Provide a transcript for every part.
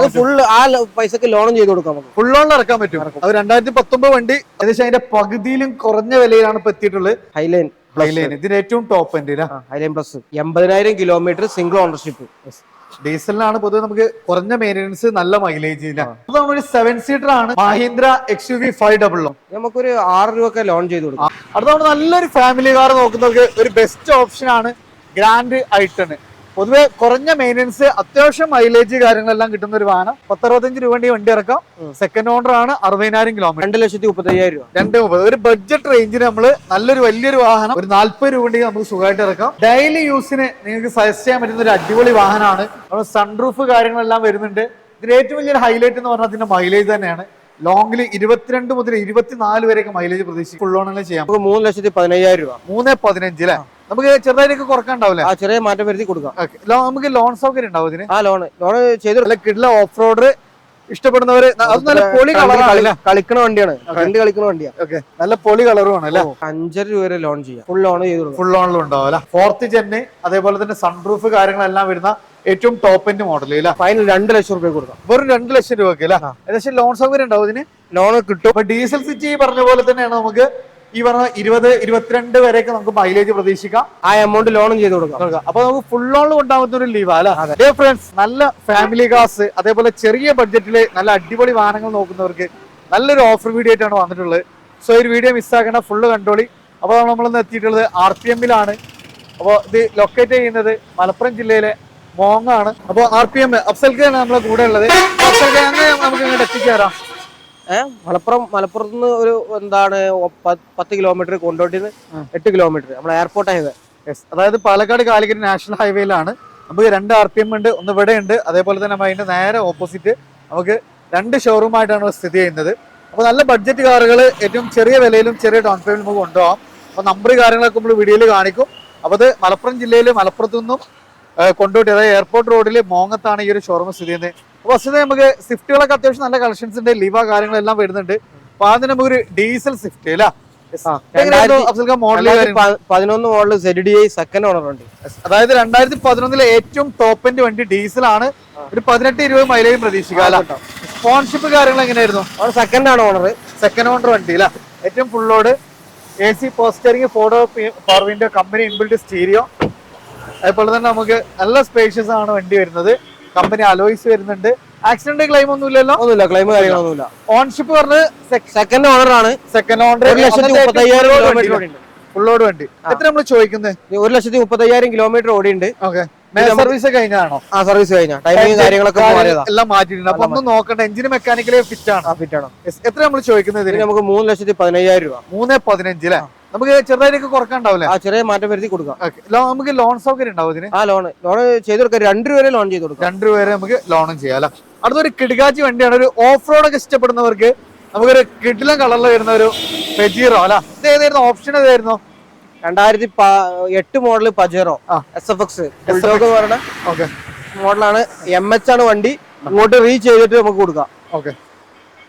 അത് ഫുൾ ആ പൈസക്ക് ലോണും ചെയ്ത് കൊടുക്കാം നമുക്ക്. ഫുൾ ലോണിൽ ഇറക്കാൻ പറ്റും. അത് രണ്ടായിരത്തി പത്തൊമ്പത് വണ്ടി ഏകദേശം അതിന്റെ പകുതിയിലും കുറഞ്ഞ വിലയിലാണ് ഇപ്പൊ എത്തിയിട്ടുള്ളത്. ഹൈലൈൻ ഹൈലൈൻ ഇതിന് ഏറ്റവും ടോപ്പ് എൻഡ് ഹൈലൈൻ പ്ലസ് എൺപതിനായിരം കിലോമീറ്റർ സിംഗിൾ ഓണർഷിപ്പ് ഡീസലിനാണ് പൊതുവെ നമുക്ക് കുറഞ്ഞ മെയിന്റനൻസ് നല്ല മൈലേജ് നമ്മളൊരു സെവൻ സീറ്റർ ആണ്. Mahindra X U V five double നമുക്കൊരു ആറ് രൂപ ലോൺ ചെയ്ത് കൊടുക്കാം. അടുത്ത നമ്മൾ നല്ലൊരു ഫാമിലി കാർ നോക്കുന്നവർക്ക് ഒരു ബെസ്റ്റ് ഓപ്ഷൻ ആണ്. ഗ്രാൻഡ് ഐട്ടൺ പൊതുവെ കുറഞ്ഞ മെയിന്റനൻസ് അത്യാവശ്യം മൈലേജ് കാര്യങ്ങളെല്ലാം കിട്ടുന്ന ഒരു വാഹനം. പത്തറുപത്തഞ്ച് രൂപ വണ്ടി ഇറക്കാം. സെക്കൻഡ് ഓണർ ആണ് അറുപതിനായിരം കിലോമീറ്റർ രണ്ട് ലക്ഷത്തി മുപ്പത്തയ്യായിരം രൂപ. രണ്ട് മുപ്പത്. ഒരു ബഡ്ജറ്റ് റേഞ്ചിന് നമ്മൾ നല്ലൊരു വലിയൊരു വാഹനം ഒരു നാല്പത് രൂപ നമുക്ക് സുഖമായിട്ട് ഇറക്കാം. ഡെയിലി യൂസിന് നിങ്ങൾക്ക് സജസ്റ്റ് ചെയ്യാൻ പറ്റുന്ന ഒരു അടിപൊളി വാഹനമാണ്. നമ്മൾ സൺറൂഫ് കാര്യങ്ങളെല്ലാം വരുന്നുണ്ട്. ഇതിൽ ഏറ്റവും വലിയൊരു ഹൈലൈറ്റ് എന്ന് പറഞ്ഞാൽ അതിന്റെ മൈലേജ് തന്നെയാണ്. ലോങ്ങിൽ ഇരുപത്തിരണ്ട് മുതൽ ഇരുപത്തിനാല് വരെയൊക്കെ മൈലേജ് പ്രതീക്ഷിക്കും ഫുൾ ഓണിൽ ചെയ്യാം. മൂന്ന് ലക്ഷത്തി പതിനയ്യായിരം രൂപ. മൂന്ന് പതിനഞ്ച് അല്ലേ നമുക്ക് ചെറുതായിട്ടൊക്കെ കുറക്കാണ്ടാവില്ലേ ആ ചെറിയ മാറ്റം വരുത്തി കൊടുക്കാം. നമുക്ക് ലോൺ സൗകര്യം ഉണ്ടാവും ഇതിന്? ആ ലോൺ ലോൺ ചെയ്ത് കിടില ഓഫ് റോഡ് ഇഷ്ടപ്പെടുന്നവര് അത് നല്ല പൊളി കളറാണ് കളിക്കണ വണ്ടിയാണ്. ഫ്രണ്ട് കളിക്കണ വണ്ടിയാണ് ഓക്കെ. നല്ല പൊളി കളറുമാണ് അല്ലെ? അഞ്ചര രൂപ വരെ ലോൺ ചെയ്യാം. ഫുൾ ലോൺ ചെയ്തു ഫുൾ ലോണിലും ഉണ്ടാവും അല്ലെ? ഫോർത്ത് ജെന്ന് അതേപോലെ തന്നെ സൺറൂഫ് കാര്യങ്ങളെല്ലാം വരുന്ന ഏറ്റവും ടോപ്പ് എൻഡ് മോഡൽ അല്ലേ? ഫൈനൽ രണ്ട് ലക്ഷം രൂപ കൊടുക്കാം. വെറും രണ്ട് ലക്ഷം രൂപക്ക് അല്ലെ? ഏകദേശം ലോൺ സൗകര്യം ഉണ്ടാവും ഇതിന്? ലോൺ കിട്ടും. ഡീസൽ സിറ്റി പറഞ്ഞ പോലെ തന്നെയാണ് നമുക്ക് ഈ പറഞ്ഞ ഇരുപത് ഇരുപത്തിരണ്ട് വരെയൊക്കെ നമുക്ക് മൈലേജ് പ്രതീക്ഷിക്കാം. ആ എമൗണ്ട് ലോണും ചെയ്ത് കൊടുക്കാം. അപ്പൊ നമുക്ക് ഫുൾ ലോൺ ഉണ്ടാവുന്ന ഒരു ലീവാ അല്ലെ? ഫ്രണ്ട്സ് നല്ല ഫാമിലി കാസ് അതേപോലെ ചെറിയ ബഡ്ജറ്റിൽ നല്ല അടിപൊളി വാഹനങ്ങൾ നോക്കുന്നവർക്ക് നല്ലൊരു ഓഫർ വീഡിയോ ആയിട്ടാണ് വന്നിട്ടുള്ളത്. സോ ഈ ഒരു വീഡിയോ മിസ്സാക്കേണ്ട ഫുള്ള് കണ്ടോളി. അപ്പോൾ നമ്മളിന്ന് എത്തിയിട്ടുള്ളത്. ആർ പി എമ്മിലാണ് അപ്പോൾ ഇത് ലൊക്കേറ്റ് ചെയ്യുന്നത് മലപ്പുറം ജില്ലയിലെ മോങ്ങാണ്. അപ്പോൾ ആർ പി എം അഫ്സൽക്കാണ് നമ്മളെ കൂടെ ഉള്ളത്. അഫ്സൽക്ക് അങ്ങനെ നമുക്ക് ഇങ്ങോട്ട് എത്തിച്ചേരാം മലപ്പുറം മലപ്പുറത്ത് നിന്ന് ഒരു എന്താണ് പത്ത് കിലോമീറ്റർ കൊണ്ടോട്ടിന്ന് എട്ട് കിലോമീറ്റർ നമ്മൾ എയർപോർട്ട് ഹൈവേ. അതായത് പാലക്കാട് കാലിക്കറ്റ് നാഷണൽ ഹൈവേയിലാണ് നമുക്ക് രണ്ട് ആർ പി എം ഉണ്ട് ഒന്ന് ഇവിടെ ഉണ്ട്. അതേപോലെ തന്നെ അതിന്റെ നേരെ ഓപ്പോസിറ്റ് നമുക്ക് രണ്ട് ഷോറൂമായിട്ടാണ് സ്ഥിതി ചെയ്യുന്നത്. അപ്പോൾ നല്ല ബഡ്ജറ്റ് കാറുകൾ ഏറ്റവും ചെറിയ വിലയിലും ചെറിയ ഡൗൺ പേയ്മെന്റ് നമുക്ക് കൊണ്ടുപോകാം. അപ്പോൾ നമ്പർ കാര്യങ്ങളൊക്കെ നമ്മൾ വീഡിയോയിൽ കാണിക്കും. അപ്പോൾ അത് മലപ്പുറം ജില്ലയിൽ മലപ്പുറത്തു നിന്നും കൊണ്ടോട്ടി അതായത് എയർപോർട്ട് റോഡിൽ മോങ്ങത്താണ് ഈ ഒരു ഷോറൂം സ്ഥിതി ചെയ്യുന്നത്. ഫസ്റ്റ് നമുക്ക് സ്വിഫ്റ്റുകളൊക്കെ അത്യാവശ്യം നല്ല കളക്ഷൻസ് ഉണ്ട് ലിവ കാര്യങ്ങളെല്ലാം വരുന്നുണ്ട്. അതിന് ആദ്യം നമുക്കൊരു ഡീസൽ സ്വിഫ്റ്റ് അല്ലേ? പതിനൊന്ന് model Z D I second owner ഉണ്ട്. അതായത് രണ്ടായിരത്തി പതിനൊന്നിലെ ഏറ്റവും ടോപ്പ് എൻഡ് വണ്ടി ആണ്. ഒരു പതിനെട്ട് ഇരുപത് മൈലേജ് പ്രതീക്ഷിക്കാം സ്പോൺഷിപ്പ് കാര്യങ്ങൾ എങ്ങനെയായിരുന്നു? സെക്കൻഡ് ആണ് ഓണർ സെക്കൻഡ് ഓണർ വണ്ടി അല്ല? ഏറ്റവും ഫുള്ളോട് A C power steering photo power window company inbuilt stereo അതുപോലെ തന്നെ നമുക്ക് നല്ല സ്പേഷ്യസ് ആണ് വണ്ടി വരുന്നത്. കമ്പനി അലോയിസ് വരുന്നുണ്ട്. ആക്സിഡന്റ് ക്ലെയിം ഒന്നും ഇല്ലല്ലോ ഒന്നുമില്ല ക്ലെയിം കാര്യങ്ങളൊന്നുമില്ല. ഓൺഷിപ്പ് പറഞ്ഞത് സെക്കൻഡ് ഓണർ ആണ്. സെക്കൻഡ് ഓണർ ലോഡ് വണ്ടി. എത്ര നമ്മൾ ചോദിക്കുന്നത് ഒരു ലക്ഷത്തി മുപ്പത്തയ്യായിരം കിലോമീറ്റർ ഓടിയുണ്ട്. ഓക്കെ സർവീസ് കഴിഞ്ഞാണോ ആ സർവീസ് കഴിഞ്ഞ. ടൈമിങ് കാര്യങ്ങളൊക്കെ എല്ലാം മാറ്റിയിട്ടുണ്ട്. അപ്പൊ ഒന്ന് നോക്കണ്ട എഞ്ചിന് മെക്കാനിക്കലി ഫിറ്റ് ആണ്? ആ ഫിറ്റ് ആണ്. എത്ര നമ്മൾ ചോദിക്കുന്നത് നമുക്ക് മൂന്ന് ലക്ഷത്തി പതിനയ്യായിരം രൂപ. മൂന്ന് പതിനഞ്ച് അല്ലേ നമുക്ക് ചെറുതായിട്ടൊക്കെ കുറക്കാണ്ടാവില്ലേ ആ ചെറിയ മാറ്റം വരുത്തി കൊടുക്കാം. നമുക്ക് ലോൺ സൗകര്യം ഉണ്ടാവും ഇതിന്? ആ ലോൺ ലോൺ ചെയ്ത് കൊടുക്കാം. രണ്ട് രൂപ വരെ ലോൺ ചെയ്ത് കൊടുക്കാം. രണ്ടു വരെ നമുക്ക് ലോണും ചെയ്യാം അല്ലെ? അടുത്തൊരു കിടുകാച്ചി വണ്ടിയാണ്. ഒരു ഓഫ് റോഡ് ഒക്കെ ഇഷ്ടപ്പെടുന്നവർക്ക് നമുക്കൊരു കിടിലം കളറിൽ വരുന്ന ഒരു പെജീറോ അല്ല? ഇത് ഏതായിരുന്നു? ഓപ്ഷൻ ഏതായിരുന്നു? രണ്ടായിരത്തി എട്ട് model Pajero. S F X എന്ന് പറയുന്ന മോഡലാണ് എം എച്ച് ആണ് വണ്ടി. ഇങ്ങോട്ട് റീച്ച് ചെയ്തിട്ട് നമുക്ക് കൊടുക്കാം. ഓക്കെ.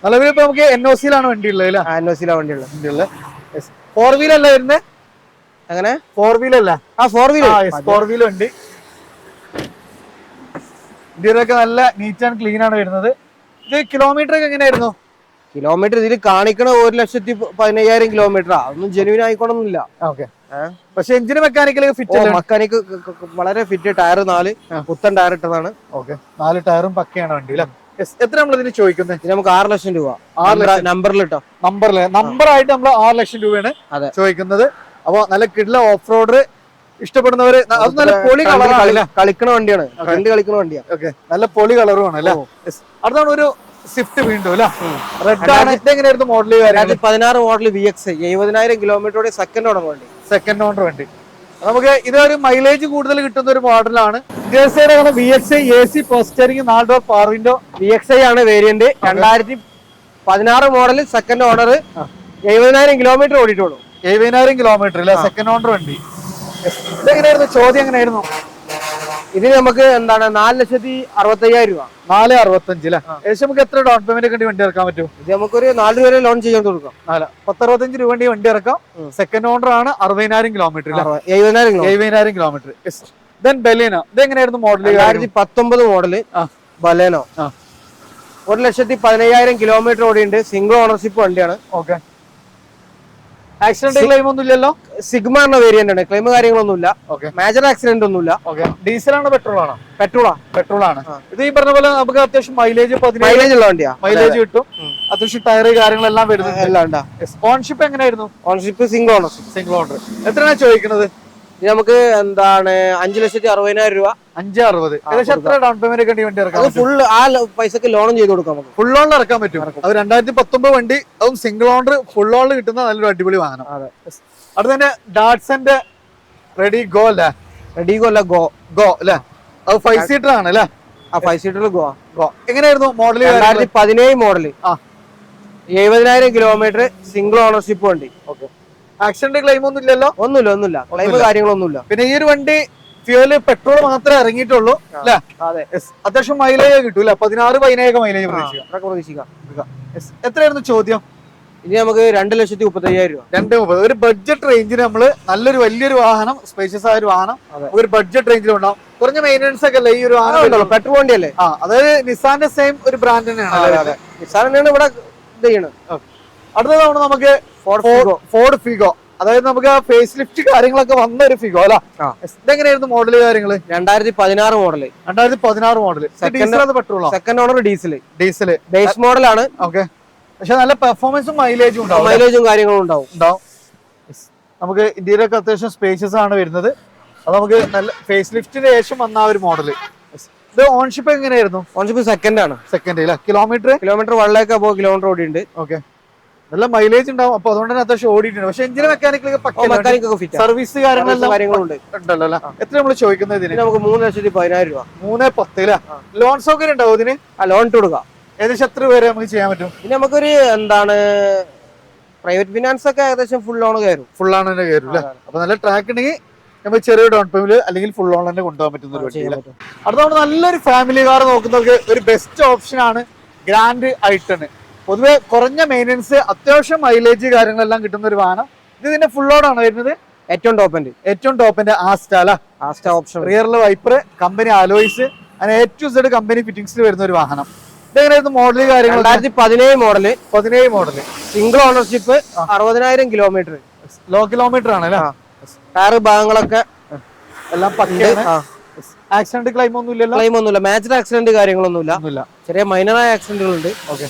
നിലവിൽ ഇപ്പൊ നമുക്ക് എൻ ഒ സിയിലാണ് വണ്ടി ഉള്ളത് എൻ ഒ സിയിലാണ് വണ്ടി ഉള്ളത്. ഫോർ വീൽ അല്ല വരുന്നത് അങ്ങനെ ഫോർ വീൽ അല്ല. ആ ഫോർ വീലർ ഫോർ വീൽ വണ്ടി. ഇന്ത്യയിലൊക്കെ നല്ല നീറ്റ് ആൻഡ് ക്ലീൻ ആണ് വരുന്നത്. ഇത് കിലോമീറ്റർ ഒക്കെ എങ്ങനെയായിരുന്നു? കിലോമീറ്റർ ഇതിൽ കാണിക്കണ ഒരു ലക്ഷത്തി പതിനയ്യായിരം കിലോമീറ്റർ ഒന്നും ജെനുവിൻ ആയിക്കോണമെന്നില്ല ഓക്കെ പക്ഷെ എഞ്ചിന് മെക്കാനിക്കൽ ഫിറ്റ് മെക്കാനിക് വളരെ ഫിറ്റ് ടയർ നാല് പുത്തൻ ടയർ ഇട്ടതാണ്. ഓക്കെ. നാല് ടയറും പക്കയാണ് വണ്ടി അല്ലേ? എത്ര നമ്മൾ ഇതിന് ചോദിക്കുന്നത് നമുക്ക് ആറ് ലക്ഷം രൂപ. ആറ് നമ്പറിൽ ഇട്ടോ നമ്പറിൽ നമ്പർ ആയിട്ട് നമ്മൾ ആറ് ലക്ഷം രൂപയാണ്. ചോദിക്കുന്നത്. അപ്പൊ നല്ല കിടില ഓഫ് റോഡ് ഇഷ്ടപ്പെടുന്നവര് അത് നല്ല പൊളി കളറാണ് കളി- കളിക്കണ വണ്ടിയാണ്. കണ്ട് കളിക്കണ വണ്ടിയാണ് ഓക്കെ. നല്ല പൊളി കളറുമാണ് അല്ലേ? അടുത്താണ് ഒരു സ്വിഫ്റ്റ് വീണ്ടും അല്ലേ? റെഡ് ആണ്. ഇതെങ്ങനെയായിരുന്നു മോഡൽ പതിനാറ് മോഡൽ വി എക്സ് എഴുപതിനായിരം കിലോമീറ്ററോടെ സെക്കൻഡ് ഓടം വണ്ടി. സെക്കൻഡ് ഓണർ വണ്ടി. നമുക്ക് ഇതൊരു മൈലേജ് കൂടുതൽ കിട്ടുന്ന ഒരു മോഡലാണ് V X I A C power steering നാല് door power window V X I ആണ് വേരിയന്റ് രണ്ടായിരത്തി പതിനാറ് മോഡൽ സെക്കൻഡ് ഓണർ എഴുപതിനായിരം കിലോമീറ്റർ ഓടിയിട്ടുള്ളൂ. എഴുപതിനായിരം കിലോമീറ്റർ അല്ലേ സെക്കൻഡ് ഓണർ വണ്ടി. എങ്ങനെയായിരുന്നു ചോദ്യം എങ്ങനെയായിരുന്നു? ഇതിന് നമുക്ക് എന്താണ് നാല് ലക്ഷത്തി അറുപത്തയ്യായിരം രൂപ. നാല് അറുപത്തഞ്ച് അല്ലേ ഏകദേശം നമുക്ക് എത്ര ഡൗൺ പേയ്മെന്റ് കണ്ടി വണ്ടി ഇറക്കാൻ പറ്റും? ഇത് നമുക്കൊരു നാല് രൂപ വരെ ലോൺ ചെയ്യാൻ കൊടുക്കാം. നാല്. പത്തറുപത്തഞ്ച് രൂപ വണ്ടി വണ്ടി ഇറക്കാം. സെക്കൻഡ് ഓണർ ആണ് അറുപതിനായിരം കിലോമീറ്റർ എഴുപതിനായിരം എഴുപതിനായിരം കിലോമീറ്റർ ദെൻ ബലേനോ ഇത് എങ്ങനെയായിരുന്നു മോഡൽ രണ്ടായിരത്തി പത്തൊമ്പത് മോഡൽ. ബലേനോ. ഒരു ലക്ഷത്തി പതിനയ്യായിരം കിലോമീറ്റർ ഓടിയുണ്ട്. സിംഗിൾ ഓണർഷിപ്പ് വണ്ടിയാണ്. ഓക്കെ ആക്സിഡന്റ് ക്ലെയിം ഒന്നും ഇല്ലല്ലോ? സിഗ്മ എന്ന വേരിയന്റ് ആണ്. ക്ലെയിം കാര്യങ്ങളൊന്നുമില്ല. ഇല്ല മേജർ ആക്സിഡന്റ് ഒന്നുമില്ല. ഇല്ല ഡീസൽ ആണോ പെട്രോൾ ആണോ? പെട്രോളാ പെട്രോൾ ആണ്. ഇത് ഈ പറഞ്ഞ പോലെ നമുക്ക് അത്യാവശ്യം മൈലേജ് മൈലേജ് ഉള്ള വണ്ടിയാ. മൈലേജ് കിട്ടും. അത്യാവശ്യം ടയർ കാര്യങ്ങളെല്ലാം വരുന്നത് എല്ലാം ഉണ്ടാ. ഓൺഷിപ്പ് എങ്ങനെയായിരുന്നു? Ownership single owner single owner എത്രയാണ് ചോദിക്കുന്നത്? ഇത് നമുക്ക് എന്താണ് അഞ്ചു ലക്ഷത്തി അറുപതിനായിരം രൂപ. അഞ്ച് അറുപത്. ഏകദേശം എത്ര ഡൗൺ പേയ്മെന്റ് ഒക്കെ വണ്ടി ഇറക്കാം ഫുൾ ആ പൈസക്ക് ലോണും ചെയ്ത് കൊടുക്കാം നമുക്ക്. ഫുൾ ലോണിൽ ഇറക്കാൻ പറ്റും. അത് രണ്ടായിരത്തി പത്തൊമ്പത് വണ്ടി അതും സിംഗിൾ ഓണർ ഫുൾ ലോണിൽ കിട്ടുന്ന നല്ലൊരു അടിപൊളി വാഹനം. അതെ. അടുത്ത തന്നെ ഡാറ്റ്സന്റെ റെഡി ഗോ അല്ലേ? റെഡി ഗോ അല്ല ഗോ ഗോ അല്ലേ? അത് ഫൈവ് സീറ്റർ ആണ് അല്ലേ? ആ ഫൈവ് സീറ്റർ ഗോ ഗോ എങ്ങനെയായിരുന്നു മോഡൽ രണ്ടായിരത്തി പതിനേഴ് മോഡൽ ആ. എഴുപതിനായിരം കിലോമീറ്റർ സിംഗിൾ ഓണർഷിപ്പ് വണ്ടി. ആക്സിഡന്റ് ക്ലെയിം ഒന്നും ഇല്ലല്ലോ ഒന്നുമില്ല. ഒന്നുമില്ല. ക്ലെയിം. കാര്യങ്ങളൊന്നുമില്ല. പിന്നെ ഈ ഒരു വണ്ടി ഫ്യൂൽ പെട്രോൾ മാത്രമേ ഇറങ്ങിയിട്ടുള്ളൂ അല്ലേ. അത്യാവശ്യം മൈലേജ് കിട്ടൂല പതിനാറ് പതിനേഴ് മൈലേജ് പ്രതീക്ഷിക്കാം. എത്രയായിരുന്നു ചോദ്യം? ഇനി നമുക്ക് രണ്ട് ലക്ഷത്തി മുപ്പത്തയ്യായിരം രൂപ. രണ്ട് മുപ്പത്. ഒരു ബഡ്ജറ്റ് റേഞ്ചിന് നമ്മൾ നല്ലൊരു വലിയൊരു വാഹനം സ്പേഷ്യസ് ആയ ഒരു വാഹനം ഒരു ബഡ്ജറ്റ് റേഞ്ചിൽ ഉണ്ടാവും കുറഞ്ഞ മെയിന്റനൻസ് ഒക്കെ അല്ലേ ഈ ഒരു വാഹനം ഉണ്ടല്ലോ. പെട്രോൾ വണ്ടിയല്ലേ? ആ അതായത് നിസാന്റെ സെയിം ഒരു ബ്രാൻഡ് തന്നെയാണ്. നിസാൻ തന്നെയാണ് ഇവിടെ ഇത് ചെയ്യണത്. അടുത്ത തവണ നമുക്ക് ഫോർഡ് ഫിഗോ അതായത് നമുക്ക് ഫേസ് ലിഫ്റ്റ് കാര്യങ്ങളൊക്കെ വന്ന ഒരു ഫിഗോ അല്ല. ഇതെങ്ങനെയായിരുന്നു മോഡൽ കാര്യങ്ങൾ? രണ്ടായിരത്തി പതിനാറ് മോഡൽ രണ്ടായിരത്തി പതിനാറ് model പെട്രോളോ second owner diesel diesel base മോഡലാണ് ഓക്കെ പക്ഷെ നല്ല പെർഫോമൻസും മൈലേജും ഉണ്ടാവും മൈലേജും കാര്യങ്ങളും ഉണ്ടാവും. ഉണ്ടാവും. നമുക്ക് ഇന്ത്യയിലൊക്കെ അത്യാവശ്യം സ്പേഷ്യസ് ആണ് വരുന്നത്. അത് നമുക്ക് നല്ല ഫേസ് ലിഫ്റ്റിന് ശേഷം വന്ന ഒരു മോഡൽ ഇത് ഓൺഷിപ്പ് എങ്ങനെയായിരുന്നു? ഓൺഷിപ്പ് സെക്കൻഡ് ആണ്. സെക്കൻഡ് അല്ലേ? കിലോമീറ്റർ കിലോമീറ്റർ ലാക്ക് അപ്പോൾ കിലോമീറ്റർ ഓടിയുണ്ട് ഓക്കെ നല്ല മൈലേജ് ഉണ്ടാവും. അപ്പൊ അതുകൊണ്ട് തന്നെ അത്യാവശ്യം ഓടിയിട്ടുണ്ട്. പക്ഷെ എഞ്ചിന് മെക്കാനിക്കലൊക്കെ പക്ക സർവീസ് കാര്യങ്ങളെല്ലാം ഉണ്ടല്ലോ എത്ര നമ്മൾ ചോദിക്കുന്നത് ഇതിന്? നമുക്ക് മൂന്ന് ലക്ഷത്തി പതിനായിരം രൂപ. മൂന്ന് പത്ത് അല്ലെ. ലോൺ സൗകര്യം ഉണ്ടാവും ഇതിന്? ലോൺ ഇട്ട് കൊടുക്കാം. ഏകദേശം എത്ര പേരെ നമുക്ക് ചെയ്യാൻ പറ്റും? ഇനി നമുക്കൊരു എന്താണ് പ്രൈവറ്റ് ഫിനാൻസ് ഒക്കെ ഏകദേശം ഫുൾ ലോൺ കയറും. ഫുൾ ലോൺ തന്നെ കയറും അല്ലേ? അപ്പൊ നല്ല ട്രാക്ക് ഉണ്ടെങ്കിൽ നമുക്ക് ചെറിയ ഡൗൺ പേയ്മെന്റ് അല്ലെങ്കിൽ ഫുൾ ഓൺ തന്നെ കൊണ്ടുപോകാൻ പറ്റുന്ന ഒരു വണ്ടി ചെയ്യാൻ അല്ലേ? പറ്റും. അടുത്ത നമ്മൾ നല്ലൊരു ഫാമിലി കാർ നോക്കുന്നവർക്ക് ഒരു ബെസ്റ്റ് ഓപ്ഷൻ ആണ് ഗ്രാൻഡ് ഐട്ടൺ പൊതുവെ കുറഞ്ഞ മെയിന്റനൻസ് അത്യാവശ്യം മൈലേജ് കാര്യങ്ങളെല്ലാം കിട്ടുന്ന ഒരു വാഹനം. ഇത് ഇതിന്റെ ഫുൾ ഓടാണ് വരുന്നത്? ഏറ്റവും ടോപ്പിന്റെ ഏറ്റവും ടോപ്പിന്റെ ആസ്റ്റ അല്ല? ആസ്റ്റ ഓപ്ഷൻ റിയറിൽ വൈപ്പർ കമ്പനി അലോയ്സ് അങ്ങനെ എ ടു സെഡ് കമ്പനി ഫിറ്റിംഗ്സിൽ വരുന്ന ഒരു വാഹനം. ഇതെങ്ങനെയായിരുന്നു മോഡൽ കാര്യങ്ങൾ രണ്ടായിരത്തി പതിനേഴ് മോഡൽ പതിനേഴ് മോഡൽ സിംഗിൾ ഓണർഷിപ്പ് അറുപതിനായിരം കിലോമീറ്റർ ലോ കിലോമീറ്റർ ആണ് അല്ലേ. ടയർ ഭാഗങ്ങളൊക്കെ എല്ലാം പക്കയാണ്. ആക്സിഡന്റ് ക്ലൈം ഒന്നും ഇല്ലല്ലോ ക്ലെയിം ഒന്നുമില്ല. മാച്ചിൽ ആക്സിഡന്റ് കാര്യങ്ങളൊന്നുമില്ല. ചെറിയ മൈനറായ ആക്സിഡന്റുകൾ ഉണ്ട് ഓക്കെ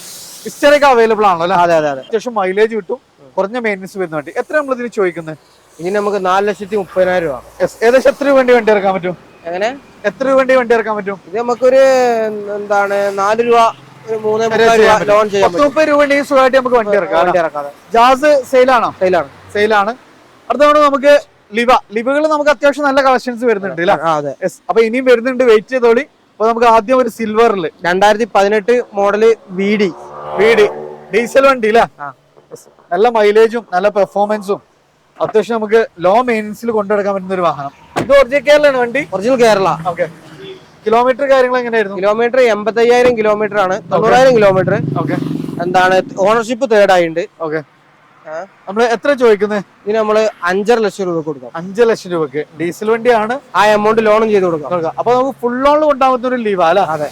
ഹിസ്റ്ററിക്ക് അവൈലബിൾ ആണല്ലോ അല്ലേ? അതെ അതെ അതെ. അത്യാവശ്യം മൈലേജ് കിട്ടും. കുറഞ്ഞ മെയിന്റനൻസ് വരുന്ന വണ്ടി. എത്ര നമ്മൾ ഇതിന് ചോദിക്കുന്നത് ഇനി നമുക്ക് നാല് ലക്ഷത്തി മുപ്പതിനായിരം രൂപ. ഏകദേശം എത്ര വേണ്ടി വണ്ടി ഇറക്കാൻ പറ്റും? എങ്ങനെ? എത്ര രൂപ വേണ്ടി വണ്ടി ഇറക്കാൻ പറ്റും? ഇത് നമുക്കൊരു എന്താണ് നാല് രൂപ മുപ്പത് രൂപ ഉണ്ടെങ്കിൽ സുഖമായിട്ട് നമുക്ക് വണ്ടി ഇറക്കാം ജാസ് സെയിലാണോ. സെയിലാണ്. സെയിലാണ്. അടുത്ത തവണ നമുക്ക് ലിവ. ലിവകൾ നമുക്ക് അത്യാവശ്യം നല്ല കളക്ഷൻസ് വരുന്നുണ്ട് അല്ലേ? അപ്പൊ ഇനിയും വരുന്നുണ്ട് വെയിറ്റ് ചെയ്തോളി. അപ്പൊ നമുക്ക് ആദ്യം ഒരു സിൽവറിൽ രണ്ടായിരത്തി പതിനെട്ട് മോഡൽ വി ഡി വീട്. ഡീസൽ വണ്ടി അല്ലേ നല്ല മൈലേജും നല്ല പെർഫോമൻസും അത്യാവശ്യം നമുക്ക് ലോ മെയിനൻസിൽ കൊണ്ടുനടക്കാൻ പറ്റുന്ന ഒരു വാഹനം. ഇത് ഒറിജിനൽ കേരളമാണ് വണ്ടി? ഒറിജിനൽ കേരള ഓക്കെ കിലോമീറ്റർ കാര്യങ്ങൾ എങ്ങനെയായിരുന്നു കിലോമീറ്റർ എൺപത്തയ്യായിരം കിലോമീറ്റർ ആണ്. തൊണ്ണൂറായിരം കിലോമീറ്റർ ഓക്കെ എന്താണ് ഓണർഷിപ്പ് തേർഡ് ആയിട്ടുണ്ട്. ഓക്കെ. നമ്മൾ എത്ര ചോദിക്കുന്നത് ഇതിന് നമ്മൾ അഞ്ചര ലക്ഷം രൂപ കൊടുക്കാം. അഞ്ച് ലക്ഷം രൂപക്ക് ഡീസൽ വണ്ടിയാണ്. ആ എമൗണ്ട് ലോണും ചെയ്ത് കൊടുക്കാം. അപ്പൊ നമുക്ക് ഫുൾ ലോൺ കൊണ്ടാകുന്ന ഒരു ലീവാ അല്ല? അതെ.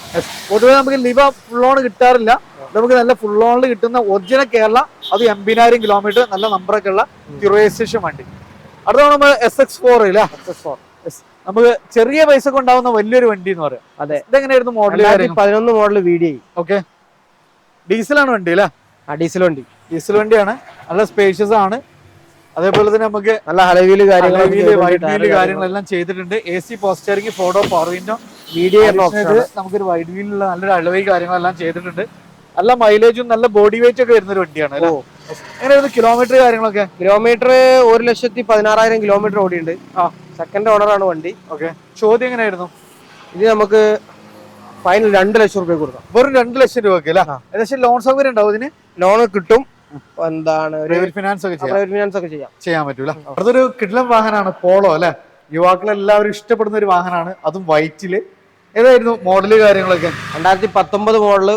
പൊതുവെ നമുക്ക് ലീവ ഫുൾ ലോൺ കിട്ടാറില്ല. നമുക്ക് നല്ല ഫുൾ ലോണിൽ കിട്ടുന്ന ഒറിജിനൽ കേരള അത് എൺപതിനായിരം കിലോമീറ്റർ നല്ല നമ്പറൊക്കെ ഉള്ള ക്യൂറേസേഷൻ വണ്ടി. അടുത്ത നമ്മൾ എസ് എക്സ് ഫോർ ഇല്ല? നമുക്ക് ചെറിയ പൈസ കൊണ്ടാവുന്ന വലിയൊരു വണ്ടി എന്ന് പറയാം. അതെ. ഇതെങ്ങനെയായിരുന്നു മോഡൽ പതിനൊന്ന് മോഡൽ വീഡിയോ ഓക്കെ ഡീസലാണ് വണ്ടി അല്ലേ? ആ ഡീസൽ വണ്ടി. ഡീസൽ വണ്ടിയാണ്. നല്ല സ്പേഷ്യസ് ആണ്. അതേപോലെ തന്നെ നമുക്ക് നല്ല ഹലവീൽ വൈറ്റ് വീൽ കാര്യങ്ങൾ കാര്യങ്ങളെല്ലാം ചെയ്തിട്ടുണ്ട്. A C power steering photo power window option നമുക്കൊരു വൈഡ് വീലുള്ള നല്ലൊരു അളവ് കാര്യങ്ങളെല്ലാം ചെയ്തിട്ടുണ്ട്. നല്ല മൈലേജും നല്ല ബോഡി വെയിറ്റ് ഒക്കെ വരുന്ന ഒരു വണ്ടിയാണ് എങ്ങനെയായിരുന്നു കിലോമീറ്റർ കാര്യങ്ങളൊക്കെ? കിലോമീറ്റർ ഒരു ലക്ഷത്തി പതിനാറായിരം കിലോമീറ്റർ ഓടിയുണ്ട് ആ. സെക്കൻഡ് ഓണറാണ് വണ്ടി. ഓക്കെ. ചോദ്യം എങ്ങനെയായിരുന്നു? ഇത് നമുക്ക് ഫൈനൽ രണ്ട് ലക്ഷം രൂപ കൊടുക്കാം. വെറും രണ്ട് ലക്ഷം രൂപ. ഏകദേശം ലോൺ സൗകര്യം ഉണ്ടാവും ഇതിന്? ലോൺ കിട്ടും. എന്താണ് പ്രൈവറ്റ് ഫിനാൻസ് ഒക്കെ ചെയ്യാം. പ്രൈവറ്റ് ഫിനാൻസ് ഒക്കെ ചെയ്യാം. ചെയ്യാൻ പറ്റൂല. അതൊരു കിടിലൻ വാഹനമാണ് പോളോ അല്ലെ? യുവാക്കൾ എല്ലാവരും ഇഷ്ടപ്പെടുന്ന ഒരു വാഹനമാണ്. അതും വൈറ്റിൽ ഏതായിരുന്നു മോഡൽ കാര്യങ്ങളൊക്കെ? രണ്ടായിരത്തി പത്തൊമ്പത് model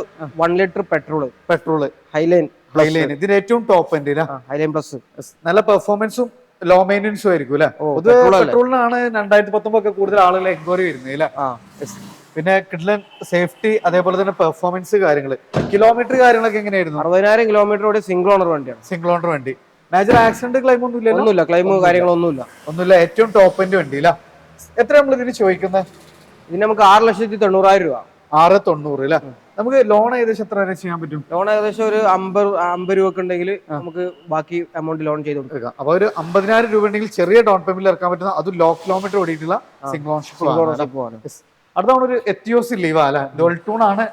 one litre petrol petrol highline highline ഇതിന് ഏറ്റവും ടോപ്പ് എൻഡ് ഹൈലൈൻ പ്ലസ് നല്ല പെർഫോമൻസും ലോ മെയിന്റെനൻസും ആയിരിക്കും അല്ലെ? പെട്രോളിനാണ് രണ്ടായിരത്തി പത്തൊമ്പത് ഒക്കെ കൂടുതൽ ആളുകൾ എൻക്വയറി വരുന്നത് അല്ലേ? പിന്നെ കിഡ്ലൻ സേഫ്റ്റി അതേപോലെ തന്നെ പെർഫോമൻസ് കാര്യങ്ങൾ കിലോമീറ്റർ കാര്യങ്ങളൊക്കെ എങ്ങനെയായിരുന്നു? അറുപതിനായിരം കിലോമീറ്റർ ഓടി സിംഗിൾ ഓണർ വണ്ടിയാണ്. സിംഗിൾ ഓണർ വണ്ടി. മേജർ ആക്സിഡന്റ് ക്ലെയിം ഒന്നും ഇല്ല ഒന്നുമില്ല. ക്ലൈമോ കാര്യങ്ങളൊന്നുമില്ല. ഒന്നുമില്ല ഏറ്റവും ടോപ്പ് എൻഡ് വണ്ടി അല്ല? എത്ര നമ്മൾ ഇതിന് ചോദിക്കുന്നത് ഇതിന് നമുക്ക് ആറ് ലക്ഷത്തി തൊണ്ണൂറായിരം രൂപ. ആറ് തൊണ്ണൂറ് അല്ലേ? നമുക്ക് ലോൺ ഏകദേശം എത്ര വരെ ചെയ്യാൻ പറ്റും? ലോൺ ഏകദേശം ഒരു അമ്പത് അമ്പത് രൂപ ഒക്കെ ഉണ്ടെങ്കിൽ നമുക്ക് ബാക്കി എമൗണ്ട് ലോൺ ചെയ്ത് കൊടുക്കാം. അപ്പൊ ഒരു അമ്പതിനായിരം രൂപ ഉണ്ടെങ്കിൽ ചെറിയ ഡൗൺ പേയ്മെന്റ് ഇറക്കാൻ പറ്റുന്ന അത് ലോ കിലോമീറ്റർ ഓടിയിട്ടുള്ള സിംഗിൾ ഓൺഷിപ്പ് ownership തവണ ഒരു എത്തിയോസ് ലീവ അല്ല? ഡോൾട്ടൂൺ ആണ്.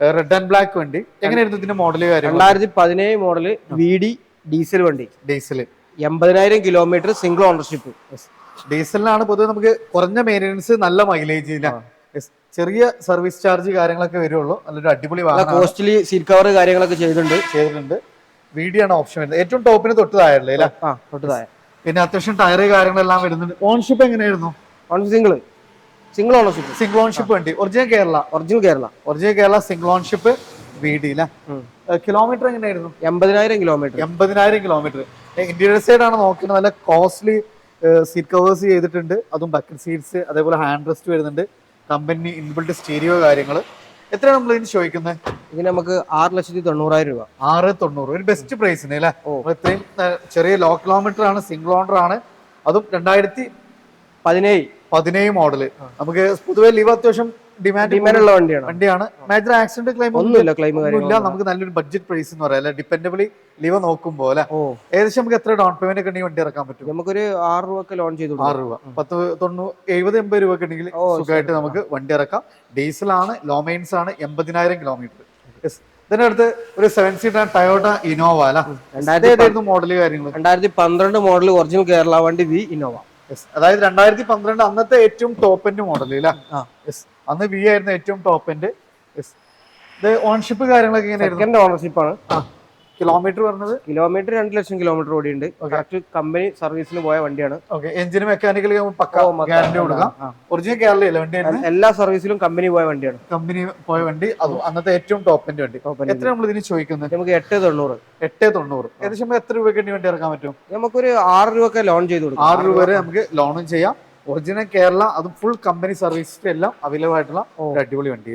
റെഡ് ആൻഡ് ബ്ലാക്ക് വണ്ടി. എങ്ങനെയായിരുന്നു ഇതിന്റെ മോഡൽ കാര്യം രണ്ടായിരത്തി പതിനേഴ് മോഡൽ വി ഡി ഡീസൽ വണ്ടി. ഡീസൽ എൺപതിനായിരം കിലോമീറ്റർ സിംഗിൾ ഓണർഷിപ്പ് ഡീസലിനാണ് പൊതുവെ നമുക്ക് കുറഞ്ഞ മെയിന്റെനൻസ് നല്ല മൈലേജ് ചെറിയ സർവീസ് ചാർജ് കാര്യങ്ങളൊക്കെ വരുള്ളൂ. നല്ലൊരു അടിപൊളി കോസ്റ്റ്ലി സീറ്റ് കവർ കാര്യങ്ങളൊക്കെ ചെയ്തിട്ടുണ്ട്. ചെയ്തിട്ടുണ്ട്. വീഡിയോ ആണ് ഓപ്ഷൻ വരുന്നത്. ഏറ്റവും ടോപ്പിന് തൊട്ട് താഴെ അല്ലേ? ആ തൊട്ടതായ. പിന്നെ അത്യാവശ്യം ടയർ കാര്യങ്ങളെല്ലാം വരുന്നുണ്ട്. ഓൺഷിപ്പ് എങ്ങനെയായിരുന്നു? Own single single ownership single ownership വണ്ടി. Original Kerala. Original Kerala. Original Kerala single ownership V D അല്ലേ. കിലോമീറ്റർ എങ്ങനെയായിരുന്നു? എൺപതിനായിരം കിലോമീറ്റർ എൺപതിനായിരം കിലോമീറ്റർ ഇന്റീരിയർ സൈഡ് ആണ് നോക്കുന്നത് നല്ല കോസ്റ്റ്ലി സീറ്റ് കവേഴ്സ് ചെയ്തിട്ടുണ്ട്. അതും ബക്കറ്റ് സീറ്റ്സ് അതേപോലെ ഹാൻഡ് റെസ്റ്റ് വരുന്നുണ്ട്. കമ്പനി ഇൻബിൾട്ട് സ്റ്റീരിയോ കാര്യങ്ങൾ എത്രയാണ് നമ്മൾ ഇതിന് ചോദിക്കുന്നത് ഇതിന് നമുക്ക് ആറ് ലക്ഷത്തി തൊണ്ണൂറായിരം രൂപ. ആറ് തൊണ്ണൂറ്. ഒരു ബെസ്റ്റ് പ്രൈസിന് അല്ലേ. ഇത്രയും ചെറിയ ലോ കിലോമീറ്റർ ആണ് സിംഗിൾ ഓണർ ആണ്. അതും രണ്ടായിരത്തി പതിനേഴ്. പതിനേഴ് മോഡൽ നമുക്ക് പൊതുവെ ലീവ് അത്യാവശ്യം ഡിമാൻഡ് ഡിമാൻഡുള്ള വണ്ടിയാണ്. വണ്ടിയാണ്. മേജർ ആക്സിഡന്റ് ക്ലെയിം ഒന്നുമില്ല ക്ലെയിം ഇല്ല. നമുക്ക് നല്ലൊരു ബഡ്ജറ്റ് പ്രൈസ് എന്ന് പറയാം അല്ലെ? ഡിപ്പെൻഡബിളി ലീവ് നോക്കുമ്പോൾ അല്ലെ? ഏകദേശം നമുക്ക് എത്ര ഡൗൺ പേയ്മെന്റ് ഒക്കെ ഉണ്ടെങ്കിൽ വണ്ടി ഇറക്കാൻ പറ്റും? നമുക്കൊരു ആറ് രൂപ ലോൺ ചെയ്തു ആറ് രൂപ. പത്ത് തൊണ്ണൂറ് എഴുപത് എൺപത് രൂപ ഒക്കെ ഉണ്ടെങ്കിൽ സുഖമായിട്ട് നമുക്ക് വണ്ടി ഇറക്കാം. ഡീസൽ ആണ് ലോ മെയിൻസ് ആണ് എൺപതിനായിരം കിലോമീറ്റർ ഇതിനടുത്ത് ഒരു സെവൻ സീറ്റർ ടയോട്ട ഇനോവ അല്ല? രണ്ടായിരത്തി മോഡൽ മോഡൽ കാര്യങ്ങൾ രണ്ടായിരത്തി പന്ത്രണ്ട് മോഡൽ ഒറിജിനൽ കേരള വണ്ടി വി ഇന്നോവ അതായത് രണ്ടായിരത്തി പന്ത്രണ്ട് അന്നത്തെ ഏറ്റവും ടോപ്പ് എൻഡ് മോഡൽ അല്ലേ അന്ന് വി ആയിരുന്നു ഏറ്റവും ടോപ്പ് എൻഡ് ഇത് ഓൺഷിപ്പ് കാര്യങ്ങളൊക്കെ എങ്ങനെയായിരുന്നു? ഓണർഷിപ്പ് ആണ്. കിലോമീറ്റർ പറഞ്ഞത്? കിലോമീറ്റർ രണ്ട് ലക്ഷം കിലോമീറ്റർ ഓടിയുണ്ട് കറക്റ്റ് കമ്പനി സർവീസിന് പോയ വണ്ടിയാണ്. ഓക്കെ എഞ്ചിന് മെക്കാനിക്കലി. ഒറിജിനൽ കേരളയില്ല വണ്ടിയാണ് എല്ലാ സർവീസിലും കമ്പനി പോയ വണ്ടിയാണ്. കമ്പനി പോയ വണ്ടി. അതും അന്നത്തെ ഏറ്റവും ടോപ്പിന്റെ എൻഡ് വണ്ടി. എത്ര നമ്മൾ ഇതിന് ചോദിക്കുന്നത്? നമുക്ക് എട്ട് തൊണ്ണൂറ്. എട്ട് തൊണ്ണൂറ്. ഏകദേശം എത്ര രൂപയ്ക്ക് വണ്ടി ഇറക്കാൻ പറ്റും? നമുക്കൊരു ആറ് രൂപ ലോൺ ചെയ്ത് കൊടുക്കും. ആറ് രൂപ വരെ നമുക്ക് ലോണും ചെയ്യാം. ഒറിജിനൽ കേരള അത് ഫുൾ കമ്പനി സർവീസ് എല്ലാം അവൈലബിൾ ആയിട്ടുള്ള ഒരു അടിപൊളി വണ്ടി